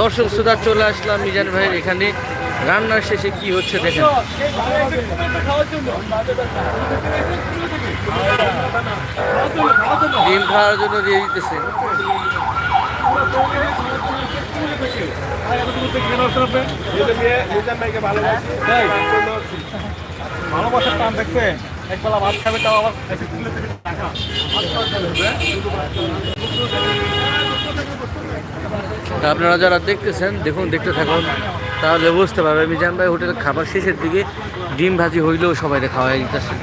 দর্শক শ্রোতা, চলে আসলাম মিজান ভাইয়ের এখানে। রান্নার শেষে কি হচ্ছে দেখেন। ডিম খাওয়ার জন্য দিয়ে দিতেছে। ভালোবাসার টান দেখছে একবেলা ভাত খাবে তাও আবার তা আপনারা যারা দেখতেছেন, দেখুন, দেখতে থাকুন। তাহলে বুঝতে পারবে মিজান ভাই হোটেলের খাবার শেষের দিকে ডিম ভাজি হইলেও সবাই খাওয়া দিতেছে।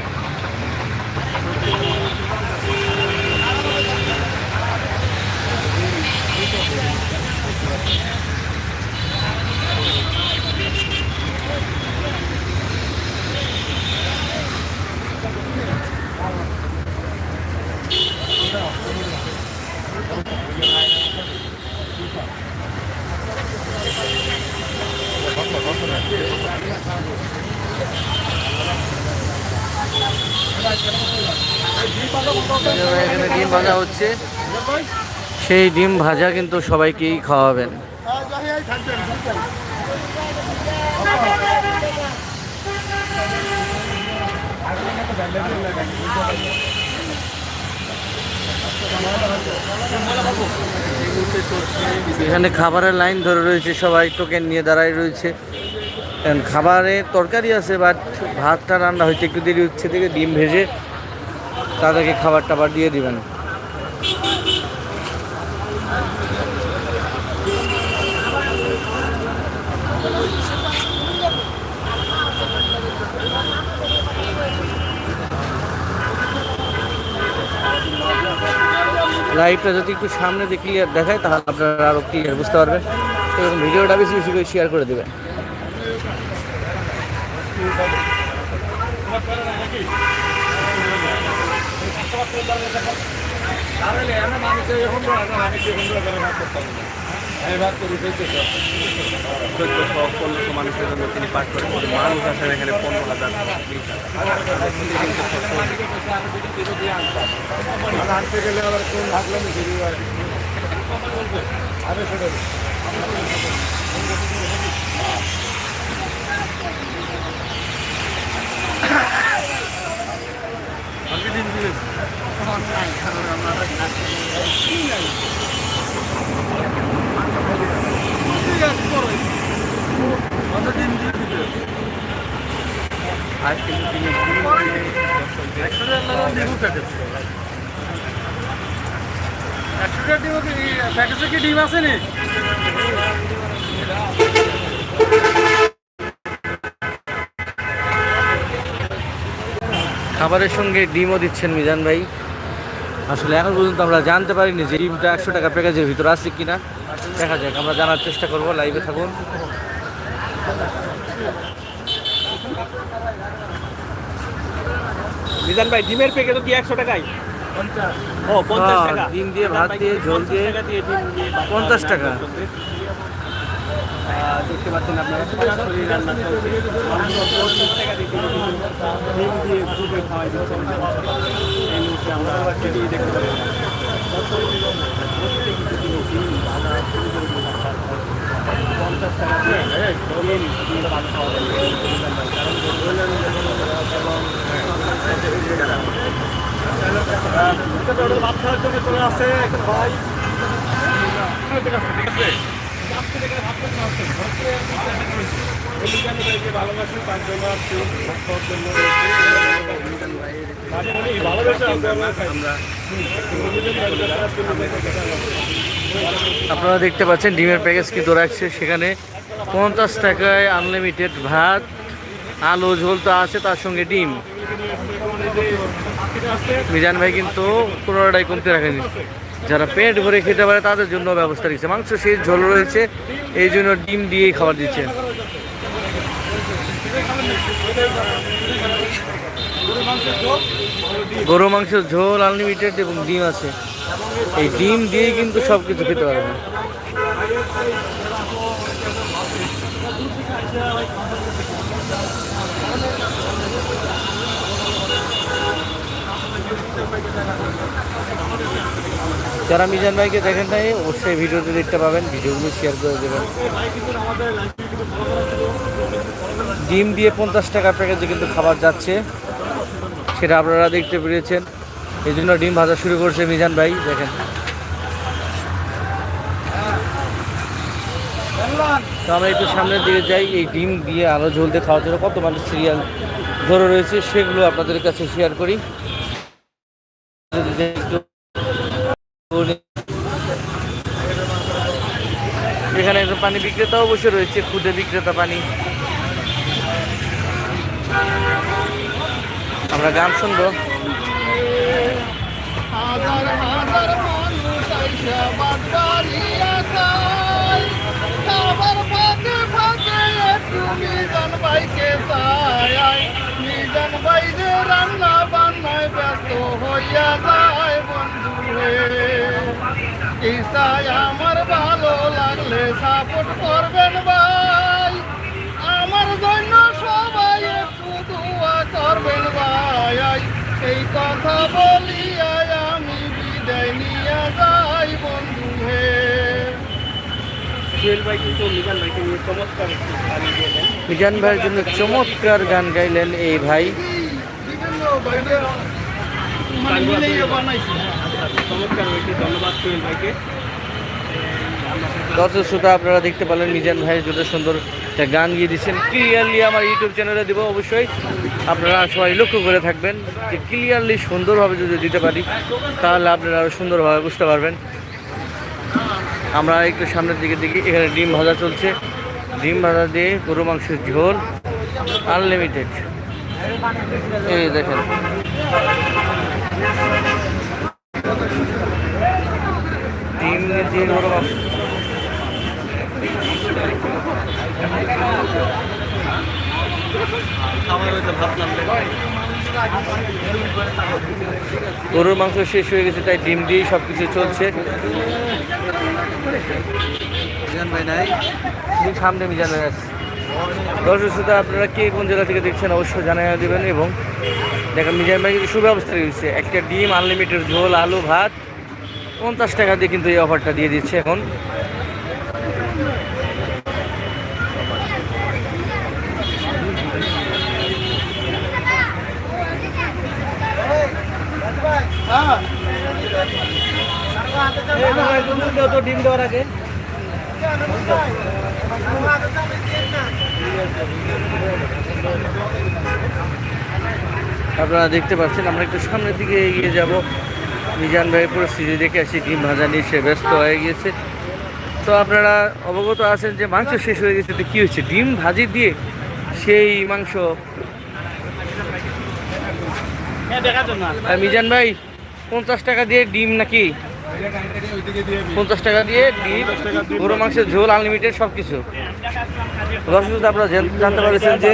ডিম ভাজা হচ্ছে সেই ডিম ভাজা কিন্তু সবাইকেই খাওয়াবেন। এখানে খাবারের লাইন ধরে রয়েছে, সবাই টোকেন নিয়ে দাঁড়ায় রয়েছে। খাবারে তরকারি আছে বাট ভাতটা রান্না হইতে একটু দেরি হচ্ছে থেকে ডিম ভেজে তাদেরকে খাবার টাবার দিয়ে দিবেন। লাইভটা যদি একটু সামনে দিয়ে ক্লিয়ার দেখায়, তাহলে আপনারা আরও ক্লিয়ার বুঝতে পারবেন। এবং ভিডিওটা বেশি বেশি করে শেয়ার করে দেবেন। মানুষের জন্য তিনি পাঠ করেন মানুষ আসেন এখানে পনেরো হাজার আনতে গেলে আবার কোন আরে সেটা খাবারের সঙ্গে ডিমও দিচ্ছেন মিজান ভাই। আসলে এখন পর্যন্ত আমরা জানতে পারিনি যে ডিমটা একশো টাকা প্যাকেজের ভিতরে আছে কিনা। দেখা যাক, আমরা জানার চেষ্টা করব লাইভে থাকুন। মিজান ভাই ডিমের প্যাকেট কি একশো টাকায়। ও পঞ্চাশ হ্যাঁ, টাকা। ডিম দিয়ে, ভাত দিয়ে, ঝোল দিয়ে, 50 টাকা। দেখতে পাচ্ছেন আপনারা সরাসরি রান্না চলছে। মাত্র 50 টাকা দিয়ে ডিম দিয়ে দুধে খাওয়াই দিচ্ছে এই মুহূর্তে আমরা সেটি দেখতে পাচ্ছি। পঞ্চাশ টাকা দিয়ে ডিম দিয়ে ভাত খাওয়া যায় আপনারা দেখতে পাচ্ছেন, ডিমের প্যাকেজ কিন্তু রাখছে সেখানে। পঞ্চাশ টাকায় আনলিমিটেড ভাত, আলু ঝোল তো আছে, তার সঙ্গে ডিম। মিজান ভাই কিন্তু পুরোটাই কমতে রাখেনি। যারা পেট ভরে খেতে পারে, তাদের জন্য ব্যবস্থা রেখেছে মাংস সেই ঝোল রয়েছে। এই জন্য ডিম দিয়েই খাবার দিচ্ছে গরু মাংসের ঝোল আনলিমিটেড এবং ডিম আছে। এই ডিম দিয়েই কিন্তু সব কিছু খেতে পারবেন। যারা মিজান ভাইকে দেখেন নাই, অবশ্যই ভিডিওতে দেখতে পাবেন, ভিডিওগুলো শেয়ার করে দেবেন। ডিম দিয়ে পঞ্চাশ টাকা প্যাকেজে কিন্তু খাবার যাচ্ছে, সেটা আপনারা দেখতে পেরেছেন। এই জন্য ডিম ভাজা শুরু করছে মিজান ভাই, দেখেন। তো আমরা একটু সামনের দিকে যাই, এই ডিম দিয়ে আলো ঝোলতে খাওয়ার জন্য কত মানুষ সিরিয়াল ধরে রয়েছে, সেগুলো আপনাদের কাছে শেয়ার করি। এখানে পানি বিক্রেতাও বসে রয়েছে খুদে বিক্রেতা পানি। আমরা গান শুনব। রান্না ব্যস্ত হইয়া বন্ধু সাপোর্ট করবেন ভাই। আমার জন্য সবাই একটু দোয়া করবেন ভাই। এই কথা বলিয়া আমি বিদায় নিয়ে যাই বন্ধু হে। মিজান চমৎকার গান গেলেন। ভাইয়ের জন্য চমৎকার গান গাইলেন এই ভাই। মানে মিলিয়ে বানাইছি। চমৎকার হয়েছে ধন্যবাদ ভাইকে। দর্শক শ্রোতা, আপনারা দেখতে পেলেন মিজান ভাই যত সুন্দর একটা গান গিয়ে দিচ্ছেন। ক্লিয়ারলি আমার ইউটিউব চ্যানেলে দেবো অবশ্যই। আপনারা সবাই লক্ষ্য করে থাকবেন যে ক্লিয়ারলি সুন্দরভাবে যদি দিতে পারি, তাহলে আপনারা আরও সুন্দরভাবে বুঝতে পারবেন। আমরা একটু সামনের দিকে দেখি, এখানে ডিম ভাজা চলছে। ডিম ভাজা দিয়ে গরু মাংসের ঝোল আনলিমিটেড এই দেখেন। ডিম দিয়ে গরু মাংস গরুর মাংস শেষ হয়ে গেছে তাই ডিম দিয়েই সব কিছু চলছে সামনে মিজান ভাই আছে। দর্শক শ্রোতা আপনারা কে কোন জেলা থেকে দেখছেন অবশ্যই জানাই দেবেন এবং দেখেন মিজান ভাই কিন্তু সুব্যবস্থা রয়েছে। একটা ডিম আনলিমিটেড ঝোল আলু ভাত পঞ্চাশ টাকা দিয়ে কিন্তু এই অফারটা দিয়ে দিচ্ছে এখন। ডিম দেওয়ার আগে আপনারা দেখতে পাচ্ছেন আমরা একটু সামনের দিকে এগিয়ে যাব। মিজান ভাইয়ের পরিস্থিতি দেখে আসি ডিম ভাজা নিয়ে সে ব্যস্ত হয়ে গিয়েছে। তো আপনারা অবগত আছেন যে মাংস শেষ হয়ে গেছে তো কী হচ্ছে ডিম ভাজি দিয়ে সেই মাংস। হ্যাঁ মিজান ভাই পঞ্চাশ টাকা দিয়ে ডিম নাকি? পঞ্চাশ টাকা দিয়ে ডিম, গরু মাংসের ঝোল আনলিমিটেড সব কিছু দর্শক আপনারা জানতে পারছেন যে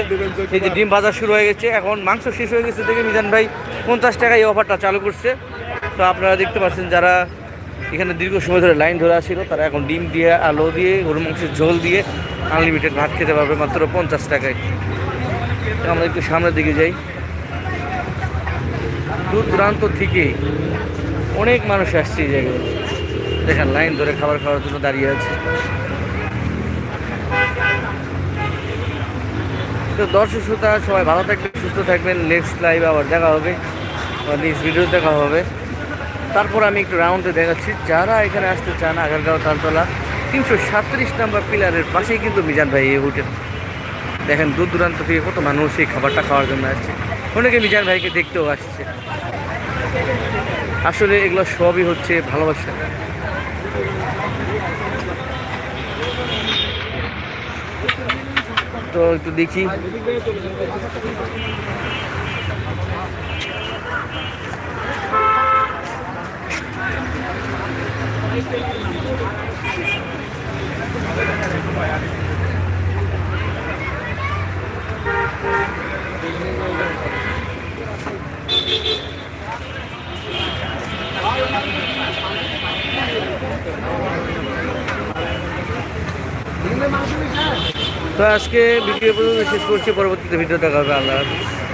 এই যে ডিম বাজার শুরু হয়ে গেছে, এখন মাংস শেষ হয়ে গেছে দেখে মিজান ভাই পঞ্চাশ টাকা এই অফারটা চালু করছে। তো আপনারা দেখতে পাচ্ছেন যারা এখানে দীর্ঘ সময় ধরে লাইন ধরে আসছিল, তারা এখন ডিম দিয়ে, আলো দিয়ে, গরু মাংসের ঝোল দিয়ে আনলিমিটেড ভাত খেতে পারবে মাত্র পঞ্চাশ টাকায়। আমরা একটু সামনের দিকে যাই। দূর দূরান্ত থেকে অনেক মানুষ আসছে এই জায়গায়। দেখেন, লাইন ধরে খাবার খাওয়ার জন্য দাঁড়িয়ে আছে। তো দর্শক শ্রোতা, সবাই ভালো থাকবেন, সুস্থ থাকবেন। নেক্সট লাইভ আবার দেখা হবে নেক্সট ভিডিও দেখা হবে। তারপর আমি একটু রাউন্ডে দেখাচ্ছি। যারা এখানে আসতে চান, আগারগাঁও তালতলা, তিনশো সাতত্রিশ নাম্বার পিলারের পাশেই কিন্তু মিজান ভাই এই হোটেল। দেখেন দূর দূরান্ত থেকে কত মানুষ এই খাবারটা খাওয়ার জন্য আসছে। অনেকে মিজান ভাইকে দেখতেও আসছে। আসলে এগুলো সবই হচ্ছে ভালোবাসা। তো একটু দেখি। তো আজকে ভিডিও শেষ করছি পরবর্তীতে ভিডিও দেখা হবে আল্লাহ হাফিজ।